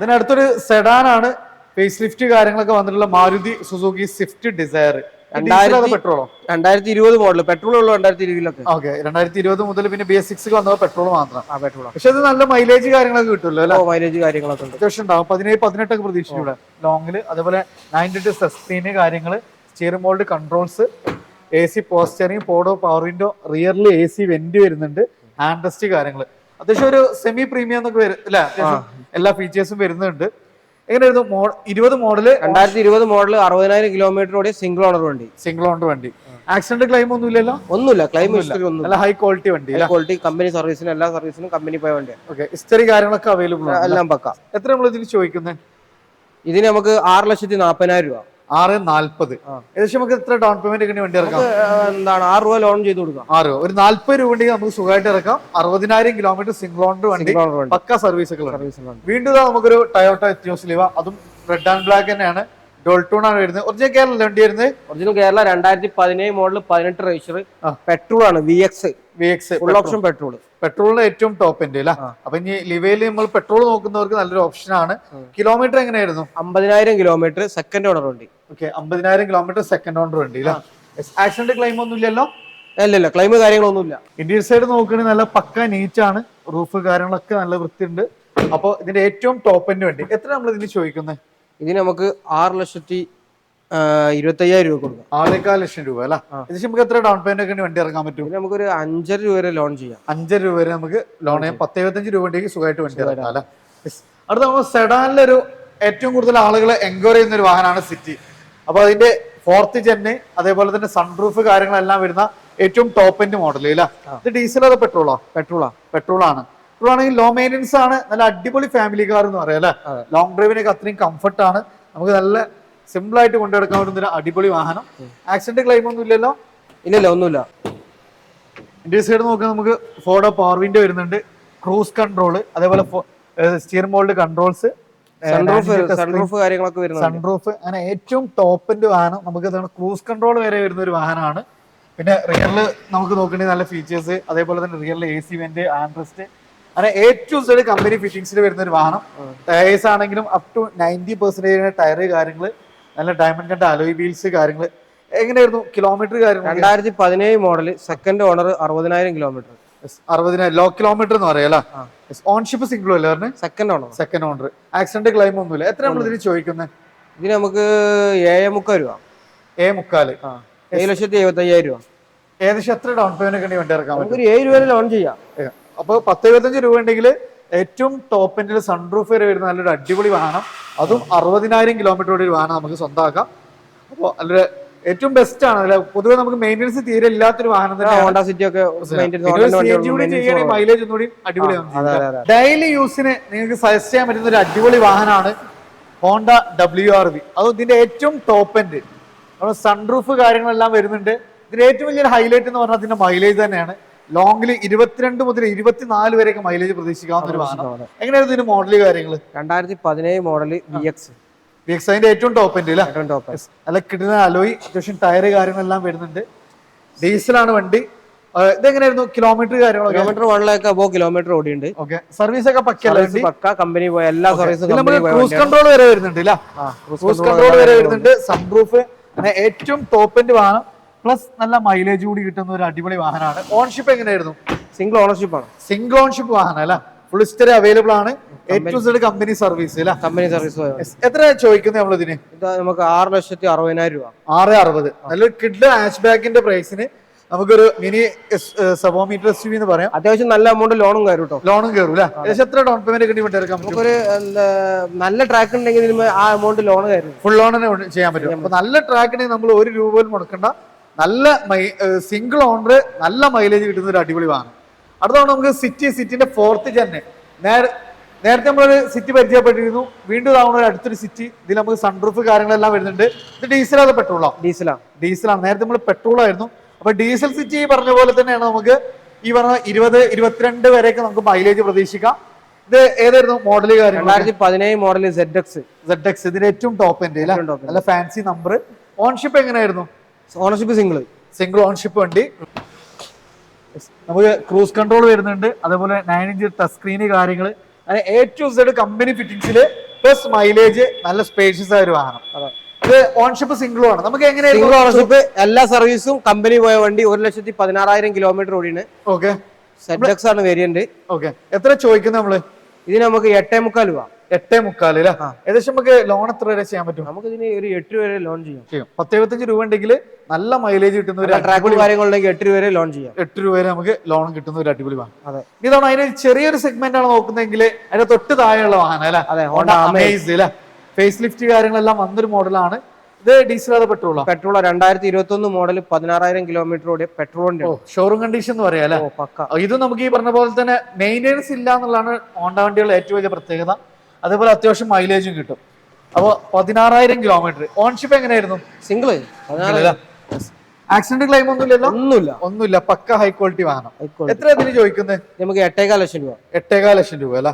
ഇതിനടുത്തൊരു സെഡാൻ ആണ് ഫേസ് ലിഫ്റ്റ് കാര്യങ്ങളൊക്കെ വന്നിട്ടുള്ള മാരുതി സുസുക്കി സ്വിഫ്റ്റ് ഡിസയർ രണ്ടായിരത്തി- പെട്രോളോ രണ്ടായിരത്തി ഇരുപത് മോഡൽ പെട്രോൾ ഉള്ളു രണ്ടായിരത്തി ഇരുപതിലൊക്കെ. ഓക്കെ രണ്ടായിരത്തി ഇരുപത് മുതൽ പിന്നെ ബി എസ് സിക്സ് വന്നത് പെട്രോൾ മാത്രം. ആ പെട്രോൾ പക്ഷെ അത് നല്ല മൈലേജ് കാര്യങ്ങളൊക്കെ കിട്ടുമല്ലോ അല്ലെ? മൈലേജ് കാര്യങ്ങളൊക്കെ ഉണ്ട്. അത്യാവശ്യം ഉണ്ടാവും. പതിനേഴ് പതിനെട്ടൊക്കെ പ്രതീക്ഷിച്ചൂടെ ലോങ്ങിൽ അതേപോലെ നയന്റി ടു സസ്റ്റീന് കാര്യങ്ങൾ steering mould controls A C പോസ്റ്ററിംഗ് പോഡോ power window റിയറിൽ എ സി വെന്റ് വരുന്നുണ്ട് ഹാൻഡ് റെസ്റ്റ് കാര്യങ്ങൾ അത്യാവശ്യം ഒരു സെമി പ്രീമിയം എന്നൊക്കെ വരും അല്ലെ? എല്ലാ ഫീച്ചേഴ്സും വരുന്നുണ്ട്. എങ്ങനെയായിരുന്നു ഇരുപത് മോഡൽ? രണ്ടായിരത്തി ഇരുപത് മോഡൽ അറുപതിനായിരം കിലോമീറ്റർ ഓടിയ സിംഗിൾ ഓണർ വണ്ടി. സിംഗിൾ ഓണർ വണ്ടി. ആക്സിഡന്റ് ക്ലെയിം ഒന്നും ഇല്ലല്ലോ ഒന്നുമില്ല. ക്ലെയിം ഹിസ്റ്ററി ഒന്നും നല്ല ഹൈ ക്വാളിറ്റി വണ്ടി ക്വാളിറ്റി കമ്പനി സർവീസിനും എല്ലാ സർവീസിനും കമ്പനി പോയ വണ്ടിയാണ് ഓക്കെ ഹിസ്റ്ററി കാര്യങ്ങളൊക്കെ അവൈലബിൾ എല്ലാം പക്ക. എത്ര നമ്മൾ ഇതിന് ചോദിക്കുന്നത് ഇതിന് നമുക്ക് ആറ് ലക്ഷത്തി നാൽപ്പതിനായിരം രൂപ. ആറ് നാൽപ്പത്. ആ. ഏകദേശം നമുക്ക് എത്ര ഡൗൺ പേയ്മെന്റ് ഒക്കെ വണ്ടി ഇറക്കാം എന്താണ് ആറ് രൂപ ലോൺ ചെയ്ത് കൊടുക്കാം. ആറ് രൂപ. ഒരു നാല്പത് രൂപ ഉണ്ടെങ്കിൽ നമുക്ക് സുഖമായിട്ട് ഇറക്കാം. അറുപതിനായിരം കിലോമീറ്റർ സിംഗിൾ ഓണർ വണ്ടി. പക്ക സർവീസ് ഒക്കെ വീണ്ടും നമുക്കൊരു ടയോട്ട എത്തിയോസ് ലിവ അതും റെഡ് ആൻഡ് ബ്ലാക്ക് തന്നെയാണ്. ഡോൾട്ടൂൺ ആണ് വരുന്നത്. ഒറിജിനൽ കേരള വണ്ടി വരുന്നത് ഒറിജിനൽ കേരള രണ്ടായിരത്തി പതിനേഴ് മോഡൽ പതിനെട്ട് രജിസ്റ്റർ പെട്രോൾ ആണ് V X V X full option petrol പെട്രോളിന് ഏറ്റവും ടോപ്പ് എൻഡ് അല്ല. അപ്പൊ ഇനി ലിവയിൽ നമ്മൾ പെട്രോൾ നോക്കുന്നവർക്ക് നല്ലൊരു ഓപ്ഷൻ ആണ്. കിലോമീറ്റർ എങ്ങനെയായിരുന്നു? അമ്പതിനായിരം കിലോമീറ്റർ സെക്കൻഡ് ഓണർ വണ്ടി. ഓക്കെ അമ്പതിനായിരം കിലോമീറ്റർ സെക്കൻഡ് ഓണർ വണ്ടി അല്ല ആക്സിഡന്റ് ക്ലെയിം ഒന്നും ഇല്ലല്ലോ? അല്ലല്ലോ ക്ലെയിം ക്ലൈം കാര്യങ്ങളൊന്നുമില്ല. ഇന്ത്യൻ സൈഡ് നോക്കുകയാണെങ്കിൽ നല്ല പക്ക നീറ്റ് ആണ്. റൂഫ് കാര്യങ്ങളൊക്കെ നല്ല വൃത്തിയുണ്ട്. അപ്പോൾ ഇതിന്റെ ഏറ്റവും ടോപ്പ് എൻഡ് വണ്ടി. എത്ര നമ്മൾ ഇതിന് ചോദിക്കുന്നത് ഇതിന് നമുക്ക് ആറ് ലക്ഷത്തി ഇരുപത്തയ്യായിരം രൂപ കൊടുക്കാം. ആറേക്കാൽ ലക്ഷം രൂപ അല്ല. ഇത് നമുക്ക് എത്ര ഡൗൺ പേയ്മെന്റ് ഒക്കെ വണ്ടി ഇറക്കാൻ പറ്റും? നമുക്ക് ഒരു അഞ്ചര രൂപ വരെ ലോൺ ചെയ്യാം. അഞ്ചര രൂപ വരെ നമുക്ക് ലോൺ ചെയ്യാം. പത്ത് എഴുപത്തഞ്ച് രൂപ ഉണ്ടെങ്കിൽ സുഖമായിട്ട് വണ്ടി ഇറക്കാം അല്ല? അടുത്ത നമ്മൾ സെഡാനിലൊരു ഏറ്റവും കൂടുതൽ ആളുകളെ എൻക്വയറി ചെയ്യുന്ന ഒരു വാഹനമാണ് സിറ്റി അപ്പൊ അതിന്റെ ഫോർത്ത് ജെന്ന് അതേപോലെ തന്നെ സൺറൂഫ് കാര്യങ്ങളെല്ലാം വരുന്ന ഏറ്റവും ടോപ്പ് എൻഡ് മോഡൽ ഇല്ല ഇത് ഡീസൽ അതോ പെട്രോളോ പെട്രോളാ പെട്രോൾ ആണ്. പെട്രോൾ ആണെങ്കിൽ ലോ മെയിന്റെനൻസ് ആണ് നല്ല അടിപൊളി ഫാമിലി കാർ എന്ന് പറയാം അല്ലെ? ലോങ് ഡ്രൈവിനൊക്കെ അത്രയും കംഫർട്ട് ആണ്. നമുക്ക് നല്ല സിമ്പിൾ ആയിട്ട് കൊണ്ടുനടക്കാൻ പറ്റുന്ന ഒരു അടിപൊളി വാഹനം. ആക്സിഡന്റ് ക്ലെയിം ഒന്നും ഇല്ലല്ലോ? ഇല്ലല്ലോ ഇല്ല ഒന്നുമില്ല. ഇന്ത്യ സൈഡ് നോക്കുക നമുക്ക് ഫോർഡോ പവർ വിൻഡോ വരുന്നുണ്ട്. ക്രൂസ് കൺട്രോൾ അതേപോലെ സ്റ്റിയർ മോൾഡ് കൺട്രോൾസ് സൺറൂഫ് കാര്യങ്ങളൊക്കെ സൺറൂഫ് അങ്ങനെ ഏറ്റവും ടോപ്പിന്റെ വാഹനം നമുക്ക് ക്രൂസ് കൺട്രോൾ വരെ വരുന്ന ഒരു വാഹനമാണ്. പിന്നെ റിയറിൽ നമുക്ക് നോക്കണമെങ്കിൽ നല്ല ഫീച്ചേഴ്സ് അതേപോലെ തന്നെ റിയറിൽ എ സി വെന്റ് ആൻഡ്രസ്റ്റ് അങ്ങനെ ടു സെഡ് കമ്പനി ഫിറ്റിംഗ്സിൽ വരുന്ന ഒരു വാഹനം. ടയേഴ്സ് ആണെങ്കിലും up to ninety percentage tyre കാര്യങ്ങൾ നല്ല ഡയമണ്ട് കണ്ട അലോയ് വീൽസ് കാര്യങ്ങൾ എങ്ങനെയായിരുന്നു? കിലോമീറ്റർ കാര്യങ്ങൾ രണ്ടായിരത്തി പതിനേഴ് മോഡൽ സെക്കൻഡ് ഓണർ അറുപതിനായിരം കിലോമീറ്റർ അറുപതിനായിരം ലോ കിലോമീറ്റർ എന്ന് പറയാം. ഓൺഷിപ്പ് സിംഗിൾ അല്ലേ second owner second owner accident claim ഒന്നുമില്ല. എത്ര നമ്മൾ ഇതിന് ചോദിക്കുന്നത്? ഇതിന് നമുക്ക് ഏഴ് മുക്കാൽ രൂപ. ഏഴ് മുക്കാൽ ഏഴ് ലക്ഷത്തി എഴുപത്തി അയ്യായിരം രൂപ. ഏകദേശം എത്ര ഡൗൺ പേയ്മെന്റ് വേണ്ടി വണ്ടി ഇറക്കാൻ പറ്റും? ഏഴ് രൂപ ലോൺ ചെയ്യാം. അപ്പോൾ അപ്പൊ പത്ത് എഴുപത്തഞ്ച് രൂപ ഉണ്ടെങ്കിൽ ഏറ്റവും ടോപ്പ് എൻഡിൽ സൺറൂഫ് വരെ വരുന്ന നല്ലൊരു അടിപൊളി വാഹനം. അതും അറുപതിനായിരം കിലോമീറ്റർ ഓടി ഒരു വാഹനം നമുക്ക് സ്വന്തമാക്കാം. അപ്പോൾ നല്ലൊരു ഏറ്റവും ബെസ്റ്റ് ആണ്. അല്ലെ പൊതുവെ നമുക്ക് മെയിന്റനൻസ് തീരെ ഇല്ലാത്തൊരു വാഹനം ഹോണ്ട സിറ്റി ഒക്കെ മൈലേജ് ഒന്നുകൂടി അടിപൊളിയാണ്. ഡെയിലി യൂസിന് നിങ്ങൾക്ക് സജസ്റ്റ് ചെയ്യാൻ പറ്റുന്ന ഒരു അടിപൊളി വാഹനമാണ് ഹോണ്ട ഡബ്ല്യു ആർ വി അതും ഇതിന്റെ ഏറ്റവും ടോപ്പ് എൻഡ് നമ്മുടെ സൺറൂഫ് കാര്യങ്ങളെല്ലാം വരുന്നുണ്ട്. ഇതിന്റെ ഏറ്റവും വലിയൊരു ഹൈലൈറ്റ് എന്ന് പറഞ്ഞാൽ അതിന്റെ മൈലേജ് തന്നെയാണ്. ലോങ്ങിൽ ഇരുപത്തിരണ്ട് മുതൽ ഇരുപത്തിനാല് വരെയൊക്കെ മൈലേജ് പ്രതീക്ഷിക്കാവുന്ന ഒരു വാഹനമാണ് എങ്ങനെയായിരുന്നു ഇതിന്റെ മോഡൽ കാര്യങ്ങൾ രണ്ടായിരത്തി പതിനേഴ് മോഡൽ വി എക്സ് ഏറ്റവും ടോപ്പ് അല്ലേ? ഏറ്റവും ടോപ്പ്. നല്ല കിട്ടുന്ന അലോയി അത്യാവശ്യം ടയർ കാര്യങ്ങളെല്ലാം വരുന്നുണ്ട്. ഡീസലാണ് വണ്ടി. ഇതെങ്ങനെയായിരുന്നു? കിലോമീറ്റർ കാര്യങ്ങളോ kilometre one lakh above kilometre ഓടിയുണ്ട് okay service ഒക്കെ പക്കല്ല പക്ക കമ്പനി പോയ എല്ലാ സർവീസും ക്രൂസ് കൺട്രോൾ വരെ വരുന്നുണ്ട് ഇല്ല ക്രൂസ് കൺട്രോൾ വരെ വരുന്നുണ്ട്. സൺപ്രൂഫ് ഏറ്റവും ടോപ്പ് എൻഡ് വാഹനം പ്ലസ് നല്ല മൈലേജ് കൂടി കിട്ടുന്ന ഒരു അടിപൊളി വാഹനമാണ്. ഓൺഷിപ്പ് എങ്ങനെയായിരുന്നു? സിംഗിൾ ഓണർഷിപ്പ് ആണ്. സിംഗിൾ ഓൺഷിപ്പ് വാഹനം അല്ല? ഫുൾ ഹിസ്റ്ററി അവൈലബിൾ ആണ്. കമ്പനി സർവീസ് കമ്പനി സർവീസ് എത്ര ചോദിക്കുന്നത് നമ്മൾ ഇതിന് നമുക്ക് ആറ് ലക്ഷത്തി അറുപതിനായിരം രൂപ. ആറ് അറുപത്. നല്ലൊരു കിഡ് ആഷ് ബാക്കിന്റെ പ്രൈസിന് നമുക്കൊരു മിനി സബോമീറ്റർ എസ് എന്ന് പറയാം. അത്യാവശ്യം നല്ല എമൗണ്ട് ലോണും കയറും കേട്ടോ. ലോണും കയറും അല്ലേ ഏകദേശം എത്ര ഡൗൺ പേയ്മെന്റ് കിട്ടി വേണ്ടി നമുക്കൊരു നല്ല ട്രാക്ക് ഉണ്ടെങ്കിൽ ആ എമൗണ്ട് ലോൺ കയറും. ഫുൾ ലോൺ ചെയ്യാൻ പറ്റും. അപ്പൊ നല്ല ട്രാക്ക് ഉണ്ടെങ്കിൽ നമ്മൾ ഒരു രൂപ പോലും മുടക്കണ്ട. നല്ല സിംഗിൾ ഓണർ നല്ല മൈലേജ് കിട്ടുന്ന ഒരു അടിപൊളി വാഹനം. അടുത്താണ് നമുക്ക് സിറ്റി സിറ്റിന്റെ ഫോർത്ത് ജെന്നെ നേരെ നേരത്തെ നമ്മളൊരു സിറ്റി പരിചയപ്പെട്ടിരുന്നു. വീണ്ടും ഇതാവുന്ന ഒരു അടുത്തൊരു സിറ്റി ഇതിൽ നമുക്ക് സൺറൂഫ് കാര്യങ്ങളെല്ലാം വരുന്നുണ്ട്. ഇത് അത് പെട്രോളോ ഡീസലാണ് ഡീസലാണ് നേരത്തെ നമ്മൾ പെട്രോൾ ആയിരുന്നു. അപ്പൊ ഡീസൽ സിറ്റി പറഞ്ഞ പോലെ തന്നെയാണ് നമുക്ക് ഈ പറഞ്ഞ ഇരുപത് ഇരുപത്തിരണ്ട് വരെയൊക്കെ നമുക്ക് മൈലേജ് പ്രതീക്ഷിക്കാം. ഇത് ഏതായിരുന്നു മോഡൽ കാര്യങ്ങൾ രണ്ടായിരത്തി പതിനേഴ് model Z X Z X ഇതിന്റെ ഏറ്റവും ടോപ്പ് ഏറ്റവും നല്ല ഫാൻസി നമ്പർ ഓൺഷിപ്പ് എങ്ങനെയായിരുന്നു? ഓണർഷിപ്പ് സിംഗിൾ സിംഗിൾ ഓൺഷിപ്പ് വണ്ടി. നമുക്ക് ക്രൂസ് കൺട്രോൾ വരുന്നുണ്ട്. അതേപോലെ നയൻ ഇഞ്ച് ടച്ച് സ്ക്രീന് കാര്യങ്ങൾ അങ്ങനെ എ ടു സെഡ് കമ്പനി ഫിറ്റിംഗ്സിൽ പ്ലസ് മൈലേജ് നല്ല സ്പേഷ്യസ് ആയ ഒരു വാഹനം. ഇത് ഓൺഷിപ്പ് സിംഗിളും ആണ്. നമുക്ക് സിംഗിൾ എങ്ങനെയായിരുന്നു ഓണർഷിപ്പ് എല്ലാ സർവീസും കമ്പനി പോയ വണ്ടി ഒരു ലക്ഷത്തി പതിനാറായിരം കിലോമീറ്റർ ഓടിയാണ് ഓക്കെ സെഡ് എക്സ് ആണ് വേരിയന്റ് ഓക്കെ എത്ര ചോദിക്കുന്നത് നമ്മൾ? ഇത് നമുക്ക് എട്ടേ മുക്കാൽ രൂപ. എട്ടേ മുക്കാൽ അല്ലേ. ഏകദേശം നമുക്ക് ലോൺ എത്ര വരെ ചെയ്യാൻ പറ്റും? നമുക്ക് ഇതിന് ഒരു എട്ട് രൂപ വരെ ലോൺ ചെയ്യാം. ചെയ്യും. പത്ത് എഴുപത്തഞ്ച് രൂപ ഉണ്ടെങ്കിൽ നല്ല മൈലേജ് കിട്ടുന്ന ഒരു അടിപൊളി കാര്യങ്ങളുണ്ടെങ്കിൽ എട്ട് രൂപ വരെ ലോൺ ചെയ്യാം. എട്ട് രൂപ വരെ നമുക്ക് ലോൺ കിട്ടുന്ന ഒരു അടിപൊളി വാഹനം. അതെ. ഇതാണ് അതിന് ചെറിയൊരു സെഗ്മെന്റ് ആണ് നോക്കുന്നതെങ്കിൽ അതിന്റെ തൊട്ട് താഴെയുള്ള വാഹനം അല്ലെ? അതെ ഹോണ്ട അമേസ് അല്ലെ? ഫേസ് ലിഫ്റ്റ് കാര്യങ്ങളെല്ലാം വന്നൊരു മോഡലാണ്. ഇത് ഡീസൽ പെട്രോളോ പെട്രോളോ രണ്ടായിരത്തി ഇരുപത്തി ഒന്ന് മോഡൽ പതിനാറായിരം കിലോമീറ്റർ ഓടിയ പെട്രോളിന്റെ ഷോറൂം കണ്ടീഷൻ എന്ന് പറയാം അല്ലെ? ഇത് നമുക്ക് ഈ പറഞ്ഞ പോലെ തന്നെ മെയിന്റെനൻസ് ഇല്ല എന്നുള്ളതാണ് ഹോണ്ട വണ്ടികളുടെ ഏറ്റവും വലിയ പ്രത്യേകത. അതേപോലെ അത്യാവശ്യം മൈലേജും കിട്ടും. അപ്പോൾ പതിനാറായിരം കിലോമീറ്റർ ഓൺഷിപ്പ് എങ്ങനെയായിരുന്നു? സിംഗിൾ ആക്സിഡന്റ് ക്ലൈം ഒന്നുമില്ലല്ലോ? ഒന്നുമില്ല. ഒന്നുമില്ല. പക്ക ഹൈ ക്വാളിറ്റി വാഹനം. എത്ര അതിന് ചോദിക്കുന്നത് നമുക്ക് എട്ടേകാൽ ലക്ഷം രൂപ. എട്ടേകാൽ ലക്ഷം രൂപ അല്ല?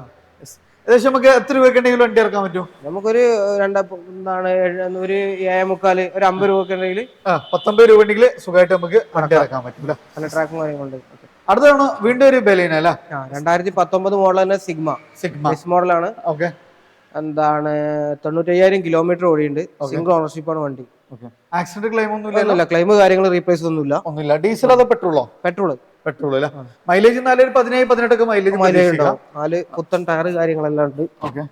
ഏകദേശം നമുക്ക് എത്ര രൂപ ഉണ്ടെങ്കിലും വണ്ടി ഇറക്കാൻ പറ്റും? നമുക്കൊരു രണ്ടാണ് എന്താണ് ഒരു ഏഴ് മുക്കാൽ ഒരു അമ്പത് രൂപ ഉണ്ടെങ്കിൽ പത്തൊമ്പത് രൂപ ഉണ്ടെങ്കിൽ സുഖമായിട്ട് നമുക്ക് വണ്ടി ഇറക്കാൻ പറ്റും ട്രാക്കും കാര്യങ്ങളുണ്ട് അടുത്ത തവണ വീണ്ടും ഒരു ബലീന അല്ല? രണ്ടായിരത്തി പത്തൊമ്പത് മോഡൽ തന്നെ സിഗ്മ സിഗ്മ എസ് മോഡലാണ് ഓക്കെ എന്താണ് തൊണ്ണൂറ്റയ്യായിരം കിലോമീറ്റർ ഓടിയുണ്ട് സിംഗിൾ ഓണർഷിപ്പ് ആണ് വണ്ടി. ആക്സിഡന്റ് ക്ലെയിം ഒന്നുമില്ല ഒന്നുമില്ല. ക്ലെയിം കാര്യങ്ങൾ റീപ്ലേസ് ഒന്നുമില്ല. ഒന്നുമില്ല. ഡീസൽ അതോ പെട്രോളോ പെട്രോൾ പെട്രോൾ അല്ല? മൈലേജ് നല്ലൊരു പതിനേഴ് പതിനെട്ടൊക്കെ മൈലേജ് മൈലേജ് ഉണ്ടാവും നാല് പുത്തൻ ടയർ കാര്യങ്ങളെല്ലാം ഉണ്ട്. ഓക്കെ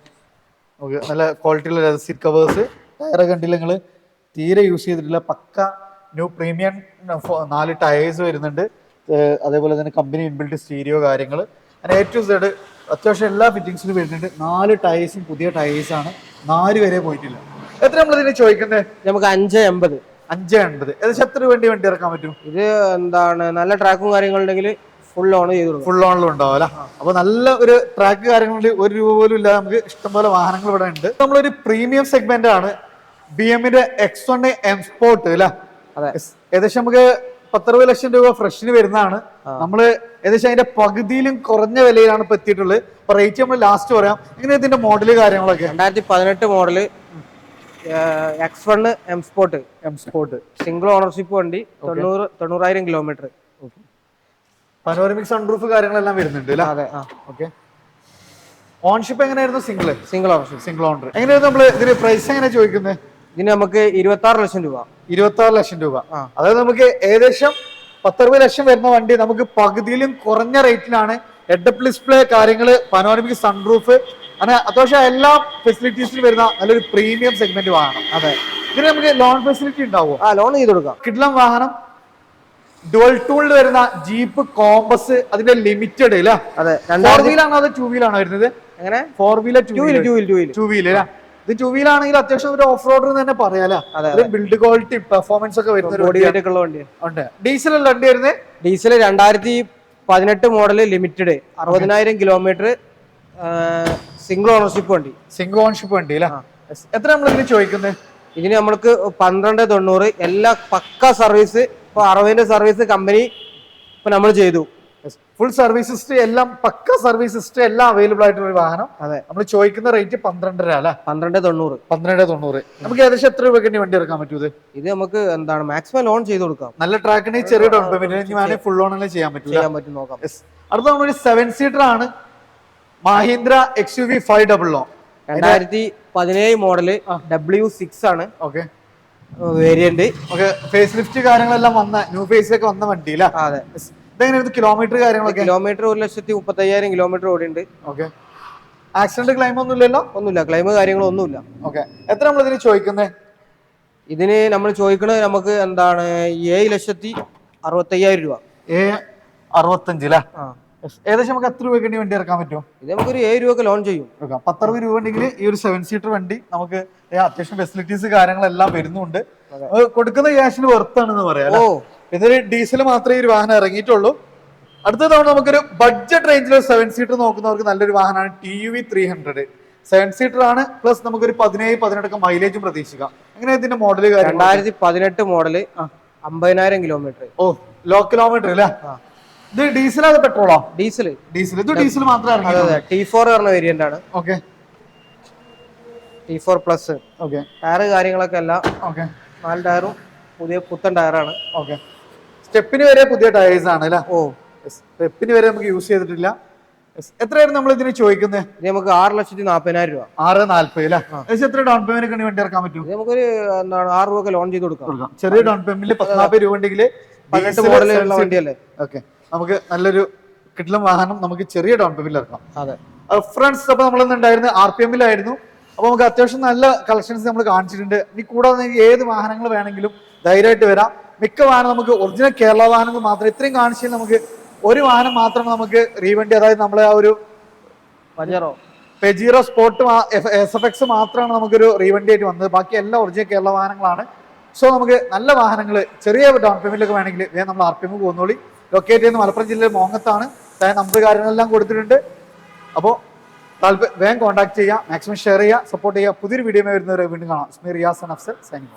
ഓക്കെ നല്ല ക്വാളിറ്റിയുള്ള സീറ്റ് കവേഴ്സ് ടയർ കണ്ടില്ല നിങ്ങൾ തീരെ യൂസ് ചെയ്തിട്ടില്ല. പക്ക ന്യൂ പ്രീമിയം നാല് ടയേഴ്സ് വരുന്നുണ്ട്. അതേപോലെ തന്നെ കമ്പനി ഇൻബിൽറ്റ് സ്റ്റീരിയോ കാര്യങ്ങൾ അങ്ങനെ ഏറ്റവും സൈഡ് അത്യാവശ്യം എല്ലാ ഫിറ്റിങ്സിലും വരുന്നുണ്ട്. നാല് ടയേഴ്സും പുതിയ ടയേഴ്സ് ആണ്. നാല് വരെ പോയിട്ടില്ല. എത്ര നമ്മൾ ഇതിന് ചോദിക്കുന്നത് നമുക്ക് അഞ്ച് എൺപത്. അഞ്ച് എൺപത്. ഏകദേശം എത്ര വേണ്ടി വണ്ടി ഇറക്കാൻ പറ്റും? ഇത് എന്താണ് നല്ല ട്രാക്കും കാര്യങ്ങളുണ്ടെങ്കിൽ ഫുൾ ഓൺ ചെയ്ത് ഫുൾ ഓണിലും ഉണ്ടാവും അല്ല? അപ്പൊ നല്ല ഒരു ട്രാക്ക് കാര്യങ്ങളിൽ ഒരു രൂപ പോലും ഇല്ല നമുക്ക് ഇഷ്ടംപോലെ വാഹനങ്ങൾ ഇവിടെ ഉണ്ട്. നമ്മളൊരു പ്രീമിയം സെഗ്മെന്റ് ആണ് ബി എമ്മിന്റെ എക്സ് വൺ എം സ്പോർട്ട് അല്ല? അതെ. ഏകദേശം നമുക്ക് പത്തറുപത് ലക്ഷം രൂപ ഫ്രഷിന് വരുന്നതാണ്. നമ്മൾ ഏകദേശം അതിന്റെ പകുതിയിലും കുറഞ്ഞ വിലയിലാണ് ഇപ്പൊ എത്തിയിട്ടുള്ളത്. അപ്പൊ റേറ്റ് നമ്മൾ ലാസ്റ്റ് പറയാം. എങ്ങനെ ഇതിന്റെ മോഡൽ കാര്യങ്ങളൊക്കെ. രണ്ടായിരത്തി പതിനെട്ട് model X one M sport M sport single ownership വണ്ടി തൊണ്ണൂറ് തൊണ്ണൂറായിരം കിലോമീറ്റർ പനോരമിക് സൺറൂഫ് കാര്യങ്ങളെല്ലാം വരുന്നുണ്ട് അല്ലേ? അതെ ആ. ഓക്കെ ഓൺഷിപ്പ് എങ്ങനെയായിരുന്നു single single ownership single owner എങ്ങനെയായിരുന്നു നമ്മൾ ഇതിന് പ്രൈസ് എങ്ങനെ ചോദിക്കുന്നത് ഇതിന് നമുക്ക് ഇരുപത്തി ആറ് ലക്ഷം രൂപ. ഇരുപത്തി ആറ് ലക്ഷം രൂപ. അതായത് നമുക്ക് ഏകദേശം പത്തറുപത് ലക്ഷം വരുന്ന വണ്ടി നമുക്ക് പകുതിയിലും കുറഞ്ഞ റേറ്റിലാണ് ഹെഡപ്പ് ഡിസ്പ്ലേ കാര്യങ്ങൾ പനോരമിക് സൺറൂഫ് അങ്ങനെ അത്യാവശ്യം എല്ലാ ഫെസിലിറ്റീസിലും വരുന്ന നല്ലൊരു പ്രീമിയം സെഗ്മെന്റ് വാഹനം. അതെ. ഇതിന് നമുക്ക് ലോൺ ഫെസിലിറ്റി ഉണ്ടാവും ആ ലോൺ ചെയ്ത് കൊടുക്കാം. കിഡ്ലം വാഹനം. ഡുവൽ ടൂളിൽ വരുന്ന ജീപ്പ് കോമ്പസ് അതിന്റെ ലിമിറ്റഡ് അല്ലേ? അതെ. ഫോർ വീലാണോ അതോ ടൂ വീലാണോ വരുന്നത്? എങ്ങനെ? Four wheeler two wheeler two wheeler two wheel two wheeler ഇത് ടു വീലർ ആണെങ്കിൽ അത്യാവശ്യം ഒരു ഓഫ് റോഡർ തന്നെ പറയാലോ ബിൽഡ് ക്വാളിറ്റി പെർഫോമൻസ് ഒക്കെ വരുന്ന ഡീസൽ അല്ല വണ്ടി വരുന്നത് ഡീസൽ രണ്ടായിരത്തി പതിനെട്ട് മോഡൽ ലിമിറ്റഡ് അറുപതിനായിരം കിലോമീറ്റർ സിംഗിൾ ഓണർഷിപ്പ് വണ്ടി. സിംഗിൾ ഓണർഷിപ്പ് വണ്ടി അല്ലേ? എത്ര നമ്മൾ ഇതിന് ചോദിക്കുന്നത്? ഇതിന് നമ്മൾക്ക് പന്ത്രണ്ട് തൊണ്ണൂറ് എല്ലാ പക്ക സർവീസ് ഇപ്പൊ അറുപതിന്റെ സർവീസ് കമ്പനി ഇപ്പൊ നമ്മൾ ചെയ്തു. ഫുൾ സർവീസ് ഹിസ്റ്ററി എല്ലാം പക്ക സർവീസ് ഹിസ്റ്ററി എല്ലാം അവൈലബിൾ ആയിട്ടുള്ള ഒരു വാഹനം. അതെ. നമ്മൾ ചോദിക്കുന്ന റേറ്റ് പന്ത്രണ്ടര അല്ല? പന്ത്രണ്ട് തൊണ്ണൂറ്. പന്ത്രണ്ട് തൊണ്ണൂറ്. നമുക്ക് ഏകദേശം എത്ര രൂപയ്ക്ക് വണ്ടി എടുക്കാൻ പറ്റൂ ഇത്? ഇത് നമുക്ക് എന്താണ് മാക്സിമം ലോൺ ചെയ്ത് കൊടുക്കാം. നല്ല ട്രാക്കിന് ചെറിയ ഡൗൺ പേയ്മെന്റ് വേണമെങ്കിൽ ഫുൾ ലോൺ ചെയ്യാൻ പറ്റൂല ചെയ്യാൻ പറ്റും നോക്കാം. Yes. അടുത്ത നമ്മളൊരു സെവൻ സീറ്റർ ആണ്. Mahindra X U V five double O രണ്ടായിരത്തി പതിനേഴ് മോഡൽ ഡബ്ല്യു സിക്സ് ആണ്. Okay variant okay facelift കാര്യങ്ങളെല്ലാം വന്ന ന്യൂ ഫേസ് ഒക്കെ വന്ന വണ്ടി അല്ലേ? അതെ. ഇതെങ്ങനെയായിരുന്നു കിലോമീറ്റർ കാര്യങ്ങളൊക്കെ? കിലോമീറ്റർ ഒരു ലക്ഷത്തി മുപ്പത്തയ്യായിരം കിലോമീറ്റർ ഓടിയുണ്ട് ഓക്കെ ആക്സിഡന്റ് ക്ലെയിം ഒന്നും ഇല്ലല്ലോ? ഒന്നുമില്ല. ക്ലെയിം കാര്യങ്ങളൊന്നുമില്ല ഓക്കെ എത്ര നമ്മൾ ഇതിന് ചോദിക്കുന്നത് ഇതിന് നമ്മൾ ചോദിക്കുന്നത് നമുക്ക് എന്താണ് ഏഴ് ലക്ഷത്തി അറുപത്തയ്യായിരം രൂപ. ഏ അറുപത്തഞ്ച് അല്ലേ ഏകദേശം നമുക്ക് എത്ര രൂപയ്ക്ക് വണ്ടി ഇറക്കാൻ പറ്റും? ഇത് നമുക്കൊരു ഏഴ് രൂപ ലോൺ ചെയ്യും. പത്തറുപത് രൂപ ഉണ്ടെങ്കിൽ ഈ ഒരു സെവൻ സീറ്റർ വണ്ടി നമുക്ക് അത്യാവശ്യം ഫെസിലിറ്റീസ് കാര്യങ്ങളെല്ലാം വരുന്നുണ്ട്. കൊടുക്കുന്ന ക്യാഷിന് വെർത്താണെന്ന് പറയാം ഓ. ഇതൊരു ഡീസൽ മാത്രമേ ഈ ഒരു വാഹനം ഇറങ്ങിയിട്ടുള്ളൂ. അടുത്ത തവണ നമുക്കൊരു ബഡ്ജറ്റ് റേഞ്ചിൽ സെവൻ സീറ്റർ നോക്കുന്നവർക്ക് നല്ലൊരു വാഹനമാണ് T U V three hundred seven seater ആണ് പ്ലസ് നമുക്കൊരു പതിനേഴ് പതിനെട്ടൊക്കെ മൈലേജും പ്രതീക്ഷിക്കാം. അങ്ങനെ ഇതിന്റെ മോഡൽ രണ്ടായിരത്തി പതിനെട്ട് മോഡൽ അമ്പതിനായിരം കിലോമീറ്റർ ഓ ലോ കിലോമീറ്റർ അല്ലേ? ഇത് ഡീസൽ അത് പെട്രോളോ ഡീസൽ. ഡീസൽ. ഇത് ഡീസൽ മാത്രമേ ഇറങ്ങിയിട്ടുള്ളൂ. അതെ ടി ഫോർ പറഞ്ഞ വേരിയന്റ് ആണ്. Okay. T four plus okay. Tyre കാര്യങ്ങളൊക്കെ എല്ലാം ഓക്കെ. നാല് ടയറും പുതിയ പുത്തൻ ടയറാണ് ഓക്കെ. സ്റ്റെപ്പിന് വരെ പുതിയ ടയേഴ്സ് ആണ് അല്ലേ? ഓ. സ്റ്റെപ്പിന് വരെ നമുക്ക് യൂസ് ചെയ്തിട്ടില്ല. എത്രയായിരുന്നു നമ്മൾ ഇതിന് ചോദിക്കുന്നത് നമുക്ക് ആറ് ലക്ഷത്തി നാൽപ്പതിനായിരം രൂപ. ആറ് നാല്പത് അല്ലേ? എത്ര ഡൗൺ പേയ്മെന്റ് വണ്ടി ഇറക്കാൻ പറ്റും? നമുക്കൊരു എന്താണ് ആറ് രൂപ ലോൺ ചെയ്ത് കൊടുക്കാം. ചെറിയ ഡൗൺ പേയ്മെന്റിൽ പത്നാൽപ്പത് രൂപ ഉണ്ടെങ്കിൽ പതിനെട്ട് മോഡലുള്ള വണ്ടിയല്ലേ? ഓക്കെ നമുക്ക് നല്ലൊരു കിട്ടിലും വാഹനം നമുക്ക് ചെറിയ ഡൗൺ പേയ്മെന്റിൽ ഇറക്കാം. അതെ. ഫ്രണ്ട്സ് അപ്പൊ നമ്മളിന്ന് ഉണ്ടായിരുന്നത് ആർ പി എമ്മിലായിരുന്നു അപ്പൊ നമുക്ക് അത്യാവശ്യം നല്ല കളക്ഷൻസ് നമ്മൾ കാണിച്ചിട്ടുണ്ട്. ഇനി കൂടാതെ ഏത് വാഹനങ്ങൾ വേണമെങ്കിലും ധൈര്യമായിട്ട് വരാം. മിക്ക വാഹനം നമുക്ക് ഒറിജിനൽ കേരള വാഹനങ്ങൾ മാത്രം ഇത്രയും കാണിച്ചാൽ നമുക്ക് ഒരു വാഹനം മാത്രം നമുക്ക് റീവണ്ടി അതായത് നമ്മളെ ആ ഒരു Pajero Pajero sport S F X മാത്രമാണ് നമുക്കൊരു റീവണ്ടി ആയിട്ട് വന്നത്. ബാക്കി എല്ലാ ഒറിജിനൽ കേരള വാഹനങ്ങളാണ്. സോ നമുക്ക് നല്ല വാഹനങ്ങൾ ചെറിയ ഡൗൺ പേയ്മെന്റിലൊക്കെ വേണമെങ്കിൽ വേഗം നമ്മൾ ആർ പി എം പോകുന്നോളി ലൊക്കേറ്റ് ചെയ്യുന്ന മലപ്പുറം ജില്ലയിലെ മോങ്ങത്താണ്. അതായത് നമ്പർ കാര്യങ്ങളെല്ലാം കൊടുത്തിട്ടുണ്ട്. അപ്പോൾ താല്പര്യം വേഗം കോൺടാക്ട് ചെയ്യുക മാക്സിമം ഷെയർ ചെയ്യുക സപ്പോർട്ട് ചെയ്യുക. പുതിയൊരു വീഡിയോ വരുന്നവരെ വീണ്ടും കാണാം. സ്മീർ റിയാസൻ അഫ്സൽ സൈനിങ്